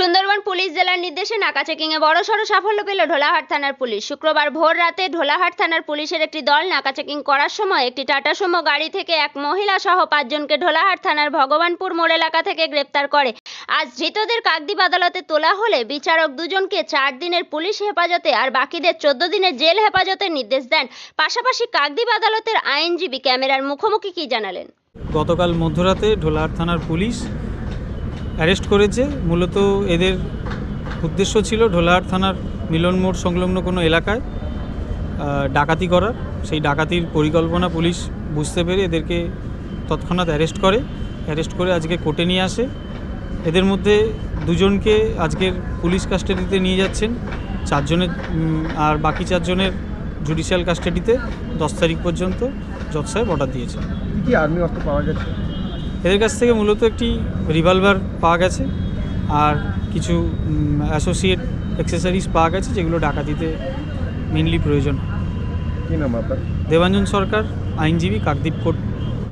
Sundarban police জেলার নির্দেশে নাকা চেকিংয়ে বড়সড় সাফল্য পেল ঢোলাহাট থানার পুলিশ। শুক্রবার ভোর রাতে ঢোলাহাট থানার পুলিশের একটি দল নাকা চেকিং করার সময় একটি টাটা সুমো গাড়ি থেকে এক মহিলা সহ পাঁচজনকে ঢোলাহাট থানার ভগবানপুর মোড় এলাকা থেকে গ্রেপ্তার করে। আজ ধৃতদের কাকদ্বীপ আদালতে তোলা হলে বিচারক দুজনকে চার দিনের পুলিশ হেফাজতে আর বাকিদের চোদ্দ দিনের জেল হেফাজতের নির্দেশ দেন। পাশাপাশি কাকদ্বীপ আদালতের আইনজীবী ক্যামেরার মুখোমুখি কি জানালেন? গতকাল মধ্যরাতে ঢোলাহাট থানার পুলিশ অ্যারেস্ট করেছে। মূলত এদের উদ্দেশ্য ছিল ঢোলাহাট থানার মিলন মোড় সংলগ্ন কোনো এলাকায় ডাকাতি করার। সেই ডাকাতির পরিকল্পনা পুলিশ বুঝতে পেরে এদেরকে তৎক্ষণাৎ অ্যারেস্ট করে। অ্যারেস্ট করে আজকে কোর্টে নিয়ে আসে। এদের মধ্যে দুজনকে আজকের পুলিশ কাস্টাডিতে নিয়ে যাচ্ছেন। চারজনের আর বাকি চারজনের জুডিশিয়াল কাস্টাডিতে দশ তারিখ পর্যন্ত জজ সাহেব অর্ডার দিয়েছেন। কি আর্মি অস্ত্র পাওয়া গেছে? এদের কাছ থেকে মূলত একটি রিভলভার পাওয়া গেছে আর কিছু অ্যাসোসিয়েট অ্যাক্সেসরিজ পাওয়া গেছে যেগুলো ডাকাতিতে মেনলি প্রয়োজন। কি নাম আপনার? দেবাঞ্জন সরকার আইনজীবী কাকদ্বীপ কোর্ট।